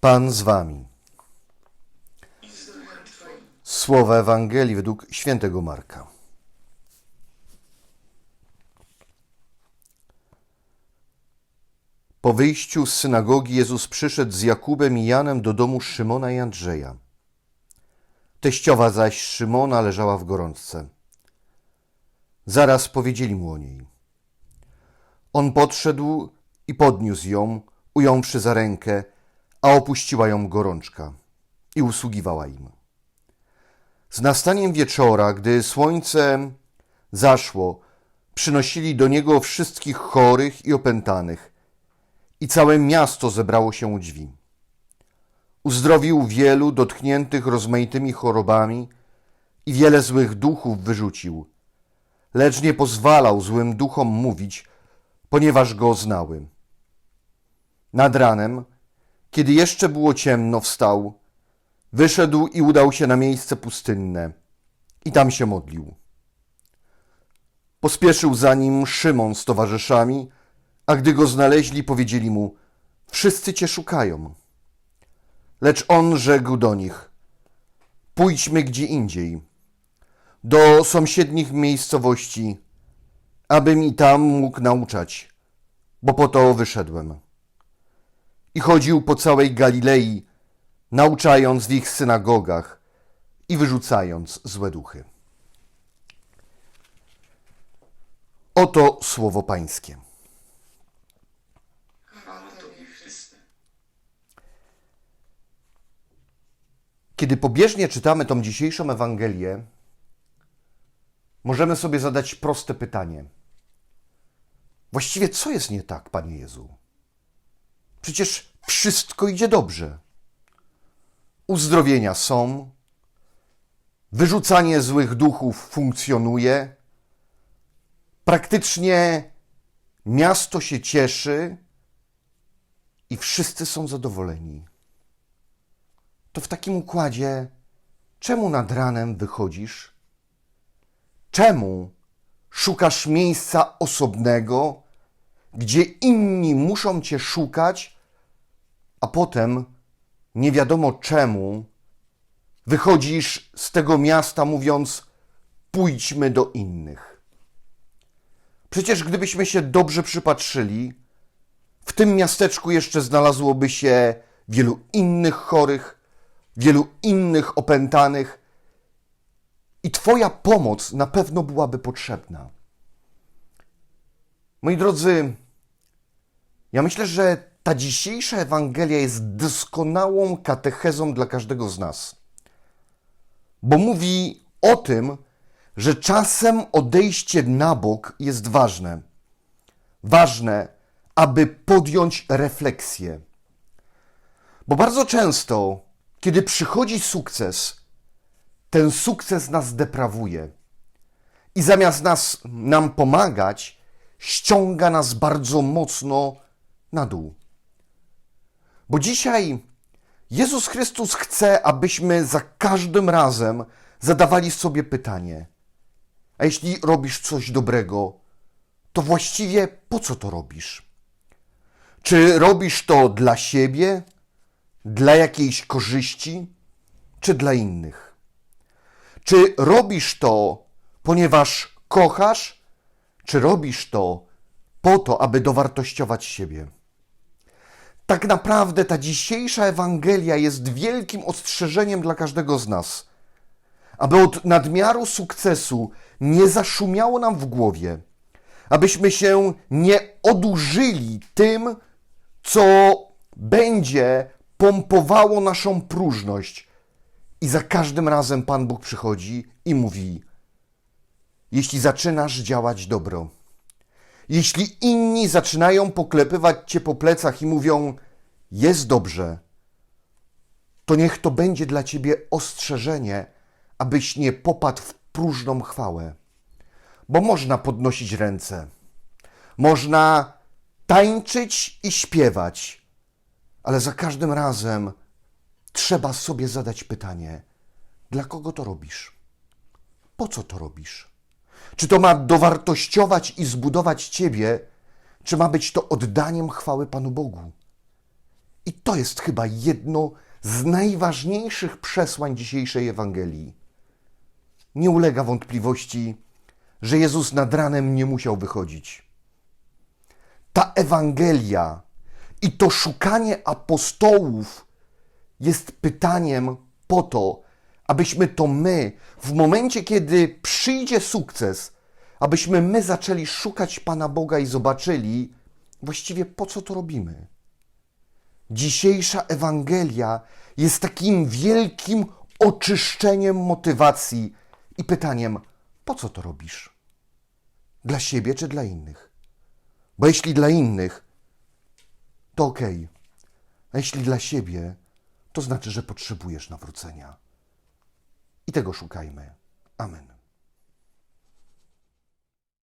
Pan z wami. Słowa Ewangelii według świętego Marka. Po wyjściu z synagogi Jezus przyszedł z Jakubem i Janem do domu Szymona i Andrzeja. Teściowa zaś Szymona leżała w gorączce. Zaraz powiedzieli mu o niej. On podszedł i podniósł ją, ująwszy za rękę, a opuściła ją gorączka i usługiwała im. Z nastaniem wieczora, gdy słońce zaszło, przynosili do niego wszystkich chorych i opętanych, i całe miasto zebrało się u drzwi. Uzdrowił wielu dotkniętych rozmaitymi chorobami i wiele złych duchów wyrzucił, lecz nie pozwalał złym duchom mówić, ponieważ go znały. Nad ranem, kiedy jeszcze było ciemno, wstał, wyszedł i udał się na miejsce pustynne i tam się modlił. Pospieszył za nim Szymon z towarzyszami, a gdy go znaleźli, powiedzieli mu: Wszyscy cię szukają. Lecz on rzekł do nich: Pójdźmy gdzie indziej, do sąsiednich miejscowości, abym i tam mógł nauczać, bo po to wyszedłem. I chodził po całej Galilei, nauczając w ich synagogach i wyrzucając złe duchy. Oto słowo Pańskie. Kiedy pobieżnie czytamy tą dzisiejszą Ewangelię, możemy sobie zadać proste pytanie. Właściwie co jest nie tak, Panie Jezu? Przecież wszystko idzie dobrze. Uzdrowienia są, wyrzucanie złych duchów funkcjonuje, praktycznie miasto się cieszy i wszyscy są zadowoleni. To w takim układzie, czemu nad ranem wychodzisz? Czemu szukasz miejsca osobnego, gdzie inni muszą cię szukać, a potem nie wiadomo czemu wychodzisz z tego miasta mówiąc: pójdźmy do innych. Przecież gdybyśmy się dobrze przypatrzyli, w tym miasteczku jeszcze znalazłoby się wielu innych chorych, wielu innych opętanych i Twoja pomoc na pewno byłaby potrzebna. Moi drodzy, ja myślę, że ta dzisiejsza Ewangelia jest doskonałą katechezą dla każdego z nas, bo mówi o tym, że czasem odejście na bok jest ważne. Ważne, aby podjąć refleksję. Bo bardzo często, kiedy przychodzi sukces, ten sukces nas deprawuje. I zamiast nas, nam pomagać, ściąga nas bardzo mocno na dół. Bo dzisiaj Jezus Chrystus chce, abyśmy za każdym razem zadawali sobie pytanie: A jeśli robisz coś dobrego, to właściwie po co to robisz? Czy robisz to dla siebie, dla jakiejś korzyści, czy dla innych? Czy robisz to, ponieważ kochasz, czy robisz to po to, aby dowartościować siebie? Tak naprawdę ta dzisiejsza Ewangelia jest wielkim ostrzeżeniem dla każdego z nas, aby od nadmiaru sukcesu nie zaszumiało nam w głowie, abyśmy się nie odurzyli tym, co będzie pompowało naszą próżność. I za każdym razem Pan Bóg przychodzi i mówi: Jeśli zaczynasz działać dobro, jeśli inni zaczynają poklepywać cię po plecach i mówią: Jest dobrze, to niech to będzie dla ciebie ostrzeżenie, abyś nie popadł w próżną chwałę. Bo można podnosić ręce, można tańczyć i śpiewać, ale za każdym razem trzeba sobie zadać pytanie: dla kogo to robisz? Po co to robisz? Czy to ma dowartościować i zbudować Ciebie, czy ma być to oddaniem chwały Panu Bogu? I to jest chyba jedno z najważniejszych przesłań dzisiejszej Ewangelii. Nie ulega wątpliwości, że Jezus nad ranem nie musiał wychodzić. Ta Ewangelia i to szukanie apostołów jest pytaniem po to, abyśmy to my, w momencie, kiedy przyjdzie sukces, abyśmy my zaczęli szukać Pana Boga i zobaczyli właściwie po co to robimy. Dzisiejsza Ewangelia jest takim wielkim oczyszczeniem motywacji i pytaniem, po co to robisz? Dla siebie czy dla innych? Bo jeśli dla innych, to okej. A jeśli dla siebie, to znaczy, że potrzebujesz nawrócenia. I tego szukajmy. Amen.